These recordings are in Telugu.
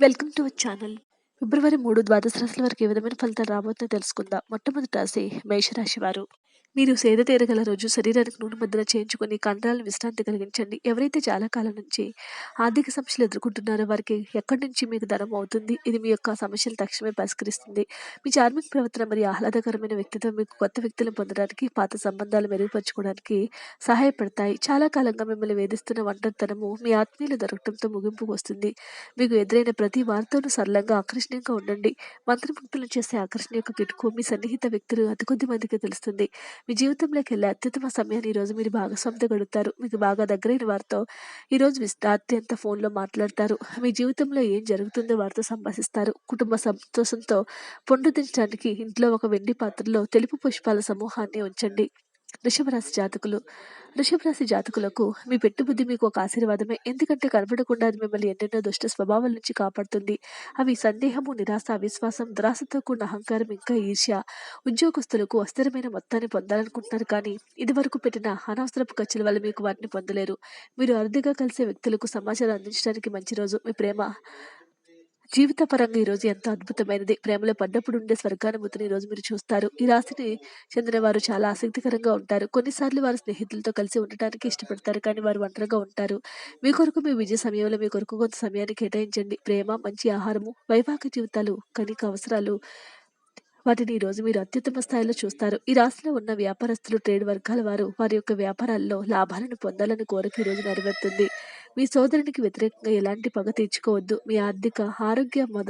Welcome to our channel. ఫిబ్రవరి మూడు ద్వాదశ రాశుల వరకు ఏ విధమైన ఫలితాలు రాబోతుందో తెలుసుకుందాం. మొట్టమొదటి రాశి మేషరాశి వారు. మీరు సేద తీరగల రోజు శరీరానికి నూనె ముద్ర చేయించుకొని కండరాలను విశ్రాంతి కలిగించండి. ఎవరైతే చాలా కాలం నుంచి ఆర్థిక సమస్యలు ఎదుర్కొంటున్నారో వారికి ఎక్కడి నుంచి మీకు ధనం అవుతుంది? ఇది మీ యొక్క సమస్యలు తక్షణమే పరిష్కరిస్తుంది. మీ చార్మిక ప్రవర్తన మరియు ఆహ్లాదకరమైన వ్యక్తిత్వం మీకు కొత్త వ్యక్తులను పొందడానికి పాత సంబంధాలు మెరుగుపరచుకోవడానికి సహాయపడతాయి. చాలా కాలంగా మిమ్మల్ని వేధిస్తున్న ఒంటరితనము మీ ఆత్మీయులు దొరకడంతో ముగింపుకు వస్తుంది. మీకు ఎదురైన ప్రతి వార్తను సరళంగా ఆకర్షణీయంగా ఉండండి. మంత్రముక్తులను చేసే ఆకర్షణ యొక్క కిటుకు మీ సన్నిహిత వ్యక్తులు అతి కొద్ది మందికి తెలుస్తుంది. మీ జీవితంలోకి వెళ్ళే అత్యుత్తమ సమయాన్ని ఈరోజు మీరు భాగస్వామితో గడుపుతారు. మీకు బాగా దగ్గరైన వారితో ఈరోజు అత్యంత ఫోన్లో మాట్లాడతారు. మీ జీవితంలో ఏం జరుగుతుందో వారితో సంభాషిస్తారు. కుటుంబ సంతోషంతో పొండుదించడానికి ఇంట్లో ఒక వెండి పాత్రలో తెలుపు పుష్పాల సమూహాన్ని ఉంచండి. వృషభరాశి జాతకులు. వృషభరాశి జాతకులకు మీ పెట్టుబుద్ధి మీకు ఒక ఆశీర్వాదమే. ఎందుకంటే కనబడకుండా అది మిమ్మల్ని ఎన్నెన్నో దుష్ట స్వభావాల నుంచి కాపాడుతుంది. అవి సందేహము నిరాశ అవిశ్వాసం దురాశతో కూడిన అహంకారం ఇంకా ఈర్ష్య. ఉద్యోగస్తులకు అస్థిరమైన మొత్తాన్ని పొందాలనుకుంటున్నారు కానీ ఇదివరకు పెట్టిన అనవసరపు ఖర్చుల వల్ల మీకు వాటిని పొందలేరు. మీరు అరుదుగా కలిసే వ్యక్తులకు సమాచారం అందించడానికి మంచి రోజు. మీ ప్రేమ. జీవితపరంగా ఈరోజు ఎంతో అద్భుతమైనది. ప్రేమలో పడ్డప్పుడు ఉండే స్వర్గానుభూతిని ఈరోజు మీరు చూస్తారు. ఈ రాశిని చెందిన వారు చాలా ఆసక్తికరంగా ఉంటారు. కొన్నిసార్లు వారు స్నేహితులతో కలిసి ఉండటానికి ఇష్టపడతారు. కానీ వారు ఒంటరిగా ఉంటారు. మీ కొరకు మీ విజయ సమయంలో మీ కొరకు కొంత సమయాన్ని కేటాయించండి. ప్రేమ మంచి ఆహారము వైవాహిక జీవితాలు కనిక అవసరాలు వాటిని ఈరోజు రోజు మీరు అత్యుత్తమ స్థాయిలో చూస్తారు. ఈ రాశిలో ఉన్న వ్యాపారస్తులు ట్రేడ్ వర్గాల వారు వారి యొక్క వ్యాపారాల్లో లాభాలను పొందాలని కోరిక ఈ నెరవేరుతుంది. మీ సోదరునికి వ్యతిరేకంగా ఎలాంటి పగ తీర్చుకోవద్దు. మీ ఆర్థిక ఆరోగ్య మొద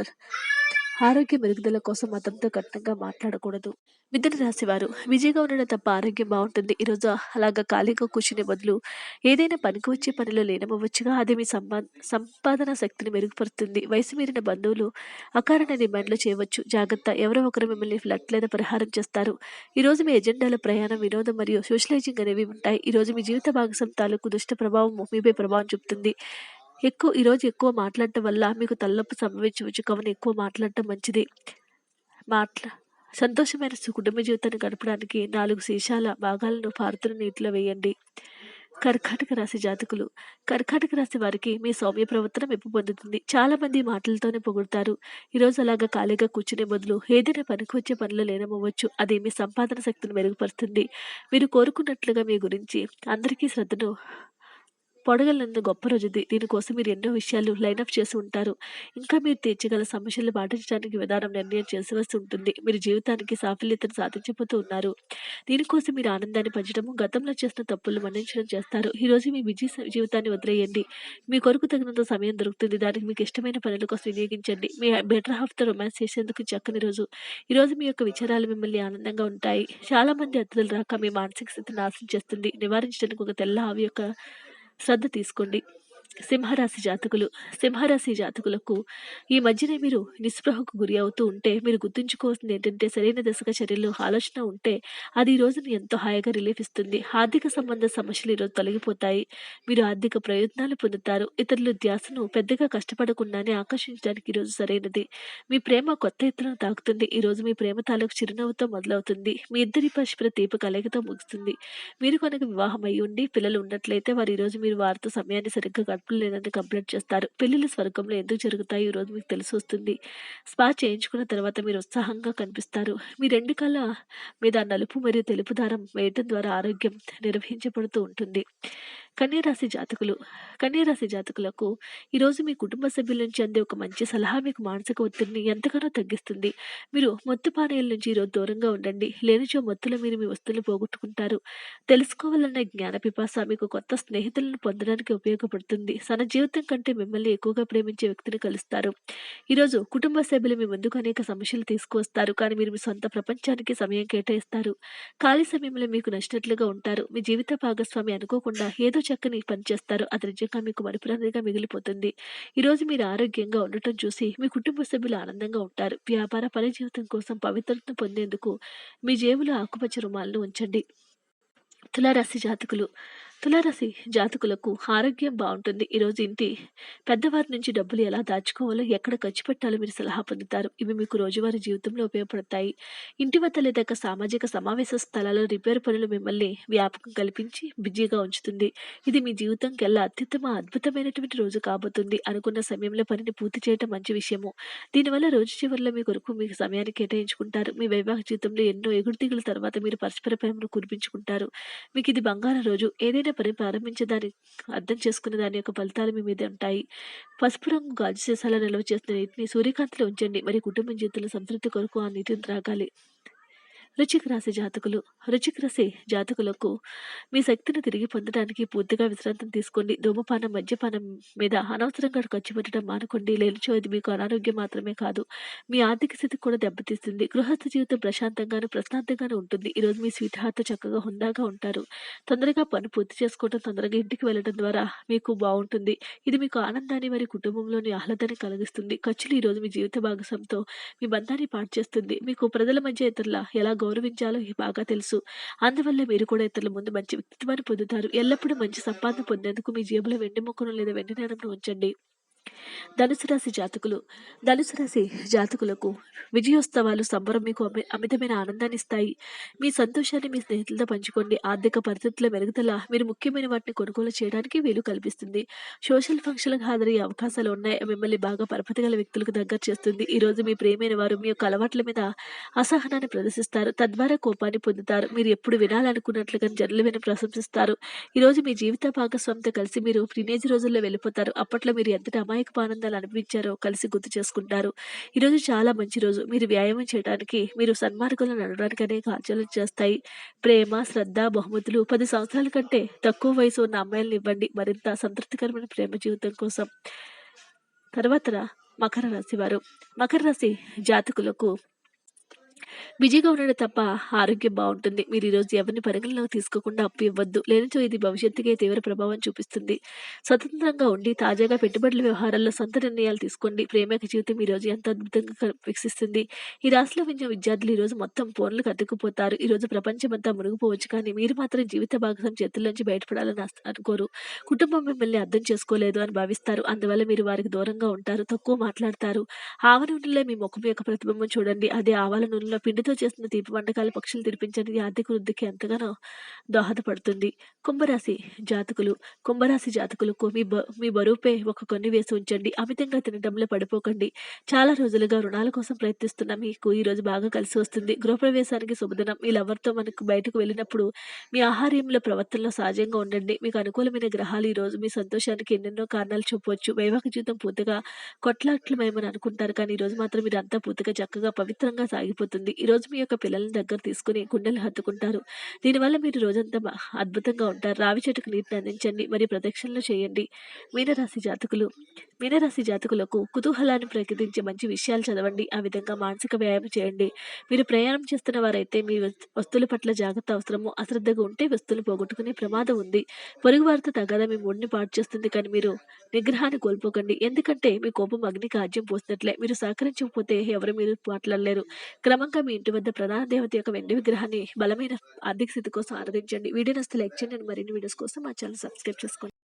ఆరోగ్య మెరుగుదల కోసం మతంతో కఠినంగా మాట్లాడకూడదు. మిథున రాశి వారు బిజీగా ఉండడం తప్ప ఆరోగ్యం బాగుంటుంది. ఈరోజు అలాగా ఖాళీగా కూర్చునే బదులు ఏదైనా పనికి వచ్చే పనిలో లీనమవ్వచ్చుగా. అది మీ సంపా సంపాదన శక్తిని మెరుగుపరుస్తుంది. వయసు మీరిన బంధువులు అకారణ డిమాండ్లు చేయవచ్చు. జాగ్రత్త ఎవరో ఒకరు మిమ్మల్ని ఫ్లట్ లేదా పరిహారం చేస్తారు. ఈ రోజు మీ ఎజెండాలో ప్రయాణం వినోదం మరియు సోషలైజింగ్ అనేవి ఉంటాయి. ఈ రోజు మీ జీవిత భాగస్వామి తాలూకు దుష్ట ప్రభావం మీపై ప్రభావం చూపుతుంది. ఎక్కువ ఈరోజు ఎక్కువ మాట్లాడటం వల్ల మీకు తలనొప్పి సంభవించవచ్చు. కావున ఎక్కువ మాట్లాడటం మంచిది. మాట్లా సంతోషమైన సు- కుటుంబ జీవితాన్ని గడపడానికి నాలుగు శీషాల భాగాలను పారుతున్న నీటిలో వేయండి. కర్కాటక రాశి జాతకులు. కర్కాటక రాశి వారికి మీ సౌమ్య ప్రవర్తన మెప్పు పొందుతుంది. చాలామంది మాటలతోనే పొగుడతారు. ఈరోజు అలాగా ఖాళీగా కూర్చునే బదులు ఏదైనా పనికి వచ్చే పనులు లేనమవ్వచ్చు అది మీ సంపాదన శక్తిని మెరుగుపరుస్తుంది. మీరు కోరుకున్నట్లుగా మీ గురించి అందరికీ శ్రద్ధను పొడగలనందు గొప్ప రోజుది. దీనికోసం మీరు ఎన్నో విషయాలు లైనప్ చేసి ఉంటారు. ఇంకా మీరు తీర్చగల సమస్యలు పాటించడానికి విధానం నిర్ణయం చేసవలసి ఉంటుంది. మీరు జీవితానికి సాఫల్యతను సాధించబోతూ ఉన్నారు. దీనికోసం మీరు ఆనందాన్ని పంచడము గతంలో చేసిన తప్పులు మన్నించడం చేస్తారు. ఈరోజు మీ బిజీ జీవితాన్ని వదిలేయండి. మీ కొరకు తగినంత సమయం దొరుకుతుంది. దానికి మీకు ఇష్టమైన పనుల కోసం వినియోగించండి. మీ బెటర్ హాఫ్తో రొమాన్స్ చేసేందుకు చక్కని రోజు. ఈరోజు మీ యొక్క విచారాలు మిమ్మల్ని ఆనందంగా ఉంటాయి. చాలా మంది అతిథులు రాక మీ మానసిక స్థితిని నాశనం చేస్తుంది. నివారించడానికి ఒక తెల్ల ఆవి యొక్క శ్రద్ధ తీసుకోండి. సింహరాశి జాతకులు సింహరాశి జాతకులకు ఈ మధ్యనే మీరు నిస్పృహకు గురి అవుతూ ఉంటే మీరు గుర్తుంచుకోవాల్సింది ఏంటంటే సరైన దశగా చర్యలు ఆలోచన ఉంటే అది ఈ రోజును ఎంతో హాయిగా రిలీఫ్ ఇస్తుంది. ఆర్థిక సంబంధ సమస్యలు ఈరోజు తొలగిపోతాయి. మీరు ఆర్థిక ప్రయోజనాలు పొందుతారు. ఇతరుల ధ్యాసను పెద్దగా కష్టపడకుండానే ఆకర్షించడానికి ఈరోజు సరైనది. మీ ప్రేమ కొత్త ఎత్తున తాకుతుంది. ఈరోజు మీ ప్రేమ తాలూకు చిరునవ్వుతో మొదలవుతుంది. మీ ఇద్దరి పరస్పర తీపి కలయికతో ముగుస్తుంది. మీరు కనుక వివాహం అయి ఉండి పిల్లలు ఉన్నట్లయితే వారు ఈరోజు మీరు వారితో సమయాన్ని సరిగ్గా లేదని కంప్లైంట్ చేస్తారు. పెళ్ళిళ్ళు స్వర్గంలో ఎందుకు జరుగుతాయి? ఈరోజు రోజు మీకు తెలిసి వస్తుంది. స్పా చేయించుకున్న తర్వాత మీరు ఉత్సాహంగా కనిపిస్తారు. మీ రెండు కళ్ళ మీద నలుపు మరియు తెలుపు దారం వేయటం ద్వారా ఆరోగ్యం నిర్వహించబడుతూ ఉంటుంది. కన్యరాశి జాతకులు కన్యరాశి జాతకులకు ఈరోజు మీ కుటుంబ సభ్యుల నుంచి అందే ఒక మంచి సలహా మీకు మానసిక ఒత్తిడిని ఎంతగానో తగ్గిస్తుంది. మీరు మత్తు పానీయాల నుంచి ఈరోజు దూరంగా ఉండండి. లేనిచో మత్తులో మీరు మీ వస్తువులు పోగొట్టుకుంటారు. తెలుసుకోవాలన్న జ్ఞాన పిపాస మీకు కొత్త స్నేహితులను పొందడానికి ఉపయోగపడుతుంది. తన జీవితం కంటే మిమ్మల్ని ఎక్కువగా ప్రేమించే వ్యక్తిని కలుస్తారు. ఈరోజు కుటుంబ సభ్యులు మీ ముందుకు అనేక సమస్యలు తీసుకువస్తారు. కానీ మీరు మీ సొంత ప్రపంచానికి సమయం కేటాయిస్తారు. ఖాళీ సమయంలో మీకు నచ్చినట్లుగా ఉంటారు. మీ జీవిత భాగస్వామి అనుకోకుండా ఏదో చక్కని పని చేస్తారు. అది నిజంగా మీకు మరుపురానిగా మిగిలిపోతుంది. ఈరోజు మీరు ఆరోగ్యంగా ఉండటం చూసి మీ కుటుంబ సభ్యులు ఆనందంగా ఉంటారు. వ్యాపార పని జీవితం కోసం పవిత్రతను పొందేందుకు మీ జేబులో ఆకుపచ్చ రుమాలను ఉంచండి. తులారాశి జాతకులు తులారాశి జాతకులకు ఆరోగ్యం బాగుంటుంది ఈరోజు ఇంటి పెద్దవారి నుంచి డబ్బులు ఎలా దాచుకోవాలో, ఎక్కడ ఖర్చు పెట్టాలో మీరు సలహా పొందుతారు. ఇవి మీకు రోజువారీ జీవితంలో ఉపయోగపడతాయి. ఇంటి వద్ద లేదా సామాజిక సమావేశ స్థలాల్లో రిపేర్ పనులు మిమ్మల్ని వ్యాపకం కల్పించి బిజీగా ఉంచుతుంది. ఇది మీ జీవితంకెల్లా అత్యుత్తమ అద్భుతమైనటువంటి రోజు కాబోతుంది. అనుకున్న సమయంలో పనిని పూర్తి చేయటం మంచి విషయము. దీనివల్ల రోజు చివరిలో మీ కొరకు మీకు సమయాన్ని కేటాయించుకుంటారు. మీ వైవాహిక జీవితంలో ఎన్నో ఎగుడుదిగుల తర్వాత మీరు పరస్పర ప్రేమను కురిపించుకుంటారు. మీకు ఇది బంగారం రోజు. ఏదైనా పని ప్రారంభించేదాన్ని అర్థం చేసుకునే దాని యొక్క ఫలితాలు మీ మీద ఉంటాయి. పసుపు రంగు గాజు సీసాలో నిల్వ చేసిన నీటిని సూర్యకాంతిలో ఉంచండి. మరియు కుటుంబ జీవితంలో సంతృప్తి కొరకు ఆ నీటిని త్రాగాలి. రుచిక రాశి జాతకులు రుచిక రాశి జాతకులకు మీ శక్తిని తిరిగి పొందడానికి పూర్తిగా విశ్రాంతం తీసుకోండి. ధూమపానం మద్యపానం మీద అనవసరంగా ఖర్చు పెట్టడం మానుకోండి. లేనిచో ఇది మీకు అనారోగ్యం మాత్రమే కాదు. మీ ఆర్థిక స్థితి కూడా దెబ్బతీస్తుంది. గృహస్థ జీవితం ప్రశాంతంగాను ప్రశాంతంగాను ఉంటుంది. ఈరోజు మీ స్వీట్ హార్ట్తో చక్కగా హుందాగా ఉంటారు. తొందరగా పని పూర్తి చేసుకోవడం తొందరగా ఇంటికి వెళ్ళడం ద్వారా మీకు బాగుంటుంది. ఇది మీకు ఆనందాన్ని మరియు కుటుంబంలోని ఆహ్లాదాన్ని కలిగిస్తుంది. ఖర్చులు ఈరోజు మీ జీవిత భాగస్వామితో మీ బంధాన్ని పాటు చేస్తుంది. మీకు ప్రజల మధ్య ఇతరుల ఎలా గౌరవించాలో బాగా తెలుసు. అందువల్ల మీరు కూడా ఇతరుల ముందు మంచి వ్యక్తిత్వాన్ని పొందుతారు. ఎల్లప్పుడూ మంచి సంపాదన పొందేందుకు మీ జేబులో వెండి మొక్కను లేదా వెండి నాణంను ఉంచండి. ధనుసు రాశి జాతకులు ధనుసు రాశి జాతకులకు విజయోత్సవాలు సంబరం మీకు అమి అమితమైన ఆనందాన్ని ఇస్తాయి. మీ సంతోషాన్ని మీ స్నేహితులతో పంచుకోండి. ఆర్థిక పరిస్థితుల మెరుగుదల మీరు ముఖ్యమైన వాటిని కొనుగోలు చేయడానికి వీలు కల్పిస్తుంది. సోషల్ ఫంక్షన్లకు హాజరయ్యే అవకాశాలు ఉన్నాయి. మిమ్మల్ని బాగా పరపతి గల వ్యక్తులకు దగ్గర చేస్తుంది. ఈరోజు మీ ప్రేమైన వారు మీ యొక్క అలవాట్ల మీద అసహనాన్ని ప్రదర్శిస్తారు. తద్వారా కోపాన్ని పొందుతారు. మీరు ఎప్పుడు వినాలనుకున్నట్లుగా జనులు విని ప్రశంసిస్తారు. ఈరోజు మీ జీవిత భాగస్వామితో కలిసి మీరు టీనేజ్ రోజుల్లో వెళ్ళిపోతారు. అప్పట్లో మీరు ఎంతటి అమాయ ఆనందాలు అనిపించారో కలిసి గుర్తు చేసుకుంటారు. ఈరోజు చాలా మంచి రోజు. మీరు వ్యాయామం చేయడానికి మీరు సన్మార్గంలో నడవడానికి అనేక ఆచరణలు చేస్తాయి. ప్రేమ శ్రద్ధ బహుమతులు పది సంవత్సరాల కంటే తక్కువ వయసు ఉన్న అమ్మాయిలను ఇవ్వండి. మరింత సంతృప్తికరమైన ప్రేమ జీవితం కోసం. తర్వాత మకర రాశి వారు. మకర రాశి జాతకులకు బిజీగా ఉండడం తప్ప ఆరోగ్యం బాగుంటుంది. మీరు ఈరోజు ఎవరిని పరిగణలోకి తీసుకోకుండా అప్పు ఇవ్వద్దు. లేనిచో ఇది భవిష్యత్తుకే తీవ్ర ప్రభావం చూపిస్తుంది. స్వతంత్రంగా ఉండి తాజాగా పెట్టుబడుల వ్యవహారాల్లో సొంత నిర్ణయాలు తీసుకోండి. ప్రేమక జీవితం ఈ రోజు ఎంత అద్భుతంగా క- వికసిస్తుంది ఈ రాశిలో విన్న విద్యార్థులు ఈ రోజు మొత్తం ఫోన్లు అతుక్కుపోతారు. ఈరోజు ప్రపంచమంతా మునిగిపోవచ్చు కానీ మీరు మాత్రం జీవిత భాగస్వామి చేతుల్లోంచి బయటపడాలని అనుకోరు. కుటుంబం మిమ్మల్ని అర్థం చేసుకోలేదు అని భావిస్తారు. అందువల్ల మీరు వారికి దూరంగా ఉంటారు తక్కువ మాట్లాడతారు. ఆవ నూనెలో మీ ముఖం యొక్క ప్రతిబింబం చూడండి. అదే ఆవాల నూనెలో పిండితో చేసిన తీపి వంటకాలు పక్షులు తినిపించడానికి ఆర్థిక వృద్ధికి ఎంతగానో దోహదపడుతుంది. కుంభరాశి జాతకులు కుంభరాశి జాతకులకు మీ బ మీ బరువుపై ఒక కొన్ని వేసి ఉంచండి. అమితంగా తినడంలో పడిపోకండి. చాలా రోజులుగా రుణాల కోసం ప్రయత్నిస్తున్న మీకు ఈ రోజు బాగా కలిసి వస్తుంది. గృహప్రవేశానికి శుభదినం. మీ లవర్తో మనకు బయటకు వెళ్ళినప్పుడు మీ ఆహార్యంలో ప్రవర్తనలో సహజంగా ఉండండి. మీకు అనుకూలమైన గ్రహాలు ఈ రోజు మీ సంతోషానికి ఎన్నెన్నో కారణాలు చెప్పవచ్చు. వైవాహిక జీవితం పూర్తిగా కొట్లాట్లమేమని అనుకుంటారు. కానీ ఈ రోజు మాత్రం మీరు అంతా పూర్తిగా చక్కగా పవిత్రంగా సాగిపోతుంది ఈ రోజు మీ యొక్క పిల్లల్ని దగ్గర తీసుకుని గుండెలు హత్తుకుంటారు. దీనివల్ల మీరు రోజంతా అద్భుతంగా ఉంటారు. రావి చెట్టుకు నీటిని అందించండి. మరియు ప్రదక్షిణలు చేయండి. మీనరాశి జాతకులు మీనరాశి జాతకులకు కుతూహలాన్ని ప్రకటించే మంచి విషయాలు చదవండి. ఆ విధంగా మానసిక వ్యాయామం చేయండి. మీరు ప్రయాణం చేస్తున్న వారైతే మీ వస్తువుల పట్ల జాగ్రత్త అవసరము. అశ్రద్ధగా ఉంటే వస్తువులు పోగొట్టుకునే ప్రమాదం ఉంది. పొరుగు వారితో తగదా మీ మూడిని పాటు చేస్తుంది కానీ మీరు నిగ్రహాన్ని కోల్పోకండి. ఎందుకంటే మీ కోపం అగ్నికి ఆజ్యం పోసినట్లే. మీరు సహకరించకపోతే ఎవరు మీరు మాట్లాడలేరు. క్రమంగా మీ ఇంటి వద్ద ప్రధాన దేవత యొక్క వెండి విగ్రహాన్ని బలమైన ఆర్థిక స్థితి కోసం ఆరాధించండి. వీడియో నస్తే లైక్ చేయండి. మరిన్ని వీడియోస్ కోసం మా ఛానల్ సబ్స్క్రైబ్ చేసుకోండి.